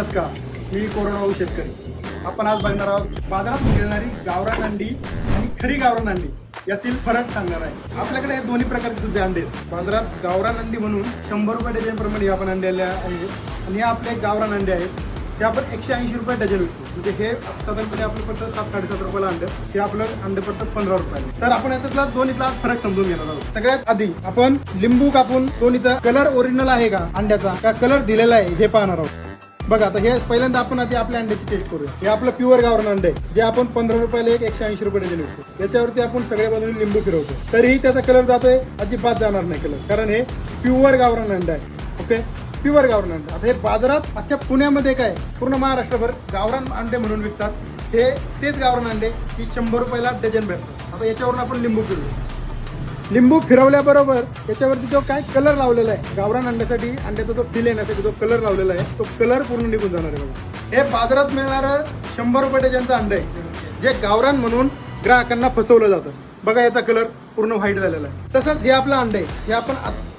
नमस्कार मी कोरोनाऊ शेतकरी. आपण आज बघणार आहोत बाजारात मिळणारी गावरान अंडी आणि खरी गावरान अंडी यातील फरक सांगणार आहे. आपल्याकडे हे दोन्ही प्रकारचे सुद्धा अंडे आहेत. बाजारात गावरान अंडी म्हणून शंभर रुपये डझनप्रमाणे आपण अंडे आले आहेत. आणि हे आपले गावरान अंडे आहेत. ते आपण एकशे ऐंशी रुपये डझन विकतो. म्हणजे हे साधारणपणे आपलं पडतं सात साडेसात रुपयाला अंडे हे आपलं अंडे पडतं पंधरा रुपयाला तर आपण याच्यातला दोन्हीतला फरक समजून घेणार आहोत. सगळ्यात आधी आपण लिंबू कापून दोन्हीचा कलर ओरिजिनल आहे का अंड्याचा? का कलर दिलेला आहे हे पाहणार आहोत. बघा आता हे पहिल्यांदा आपण आधी आपल्या अंड्याची टेस्ट करूया. हे आपलं प्युअर गावरण अंडे आहे, जे आपण पंधरा रुपयाला एक एकशे ऐंशी रुपये डझन विकतो याच्यावरती आपण सगळ्या बाजूने लिंबू फिरवतो. तरीही त्याचा कलर जातोय अजिबात जाणार नाही कलर कारण हे प्युअर गावरान अंडा आहे. ओके प्युअर गावरण अंडा. आता हे बाजारात अख्ख्या पुण्यामध्ये काय पूर्ण महाराष्ट्रभर गावरान अंडे म्हणून विकतात. हे तेच गावरान अंडे की शंभर रुपयाला डझन भेटतात. आता याच्यावरून आपण लिंबू फिरवू. लिंबू फिरवल्याबरोबर त्याच्यावरती जो काय कलर लावलेला आहे गावरान अंड्यासाठी अंड्याचा जो फिल येण्यासाठी जो कलर लावलेला आहे तो कलर पूर्ण निघून जाणार आहे बघा. हे बाजारात मिळणारं शंभर रुपये डझनचं अंड आहे. जे गावरान म्हणून ग्राहकांना फसवलं जातं. बघा याचा कलर पूर्ण व्हाईट झालेला आहे. तसंच हे आपलं अंड आहे. हे आपण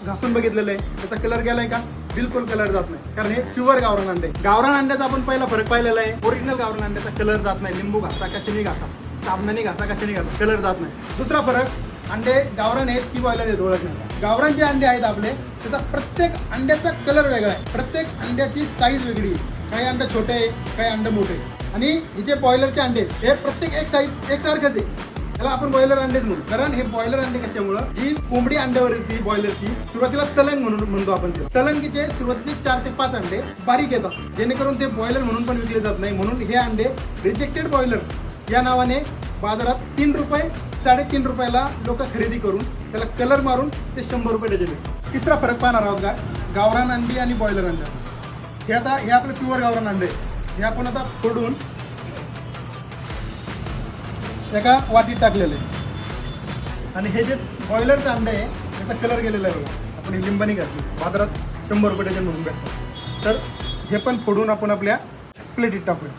घासून बघितलेलं आहे. त्याचा कलर गेलाय का? बिलकुल कलर जात नाही. कारण हे प्युअर गावरान अंडे आहे. गावरान अंड्याचा आपण पहिला फरक पाहिलेला आहे. ओरिजिनल गावरान अंड्याचा कलर जात नाही. लिंबू घासा कशाने घासा? साबणाने घासा कशाने घासा? कलर जात नाही. दुसरा फरक अंडे गावरान आहेत की बॉयलर आहेत ओळख गावरान जे अंडे आहेत आपले त्याचा प्रत्येक अंड्याचा कलर वेगळा आहे. प्रत्येक अंड्याची साईज वेगळी आहे. काही अंडे छोटे आहे काही अंडे मोठे आणि हे जे बॉयलरचे अंडे आहेत हे प्रत्येक एक साईज एकसारखंच आहे. त्याला आपण बॉयलर अंडेच म्हणू. कारण हे बॉयलर अंडे कशामुळं? जी कोंबडी अंड्यावर येते बॉयलरची सुरुवातीला तलंग म्हणून म्हणतो आपण ते. तलंगीचे सुरुवातीचे चार ते पाच अंडे बारीक येतात. जेणेकरून ते बॉयलर म्हणून पण विकले जात नाही. म्हणून हे अंडे रिजेक्टेड बॉयलर या नावाने बाजारात तीन रुपये साडेतीन रुपयाला लोक खरेदी करून त्याला कलर मारून ते शंभर रुपये डझन तिसरा फरक पाहणार आहोत का? गावरान अंडी आणि बॉयलर अंडा. हे आता हे आपलं प्युअर गावरान अंडे आहे. हे आपण आता फोडून एका वाटीत टाकलेलं आहे. आणि हे जे बॉयलरचं अंडे आहे त्याचा कलर गेलेला आहे बघा. आपण ही लिंबानी घातली. बाजारात शंभर रुपये डझन म्हणून भेटतो तर हे पण फोडून आपण आपल्या प्लेटीत टाकूया.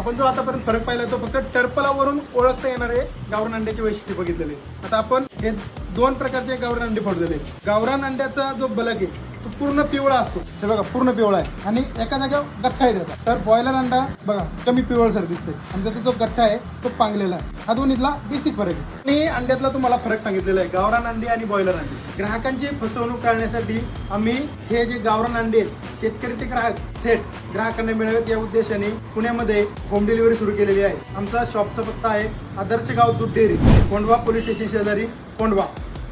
आपण जो आतापर्यंत फरक पाहिला तो फक्त टर्पलावरून ओळखता येणारे गावरान अंड्याचे वैशिष्ट्य बघितलेले. आता आपण हे दोन प्रकारचे गावरान अंडे फोडलेले गावरान अंड्याचा जो बलक आहे तो पूर्ण पिवळा असतो. हे बघा पूर्ण पिवळा आहे. आणि एका जागेवर गठ्ठा आहे त्याचा. तर बॉयलर अंडा बघा कमी पिवळसर दिसते आणि त्याचा जो गठ्ठा आहे तो पांगलेला आहे. हा दोन्हीतला बेसिक फरक आहे. आणि अंड्यातला तुम्हाला फरक सांगितलेला आहे. गावरान अंडी आणि बॉयलर अंडी. ग्राहकांची फसवणूक करण्यासाठी आम्ही हे जे गावरान अंडे आहेत शेतकरी ते ग्राहक थेट ग्राहकांना मिळावेत या उद्देशाने पुण्यामध्ये होम डिलिव्हरी सुरू केलेली आहे. आमचा शॉपचा पत्ता आहे आदर्श गाव दूध डेअरी कोंडवा पोलीस स्टेशन शेजारी कोंडवा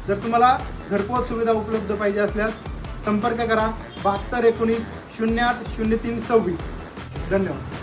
जर तुम्हाला घरपोच सुविधा उपलब्ध पाहिजे असल्यास संपर्क करा बहात्तर एकोणीस शून्य आठ शून्य तीन सव्वीस. धन्यवाद.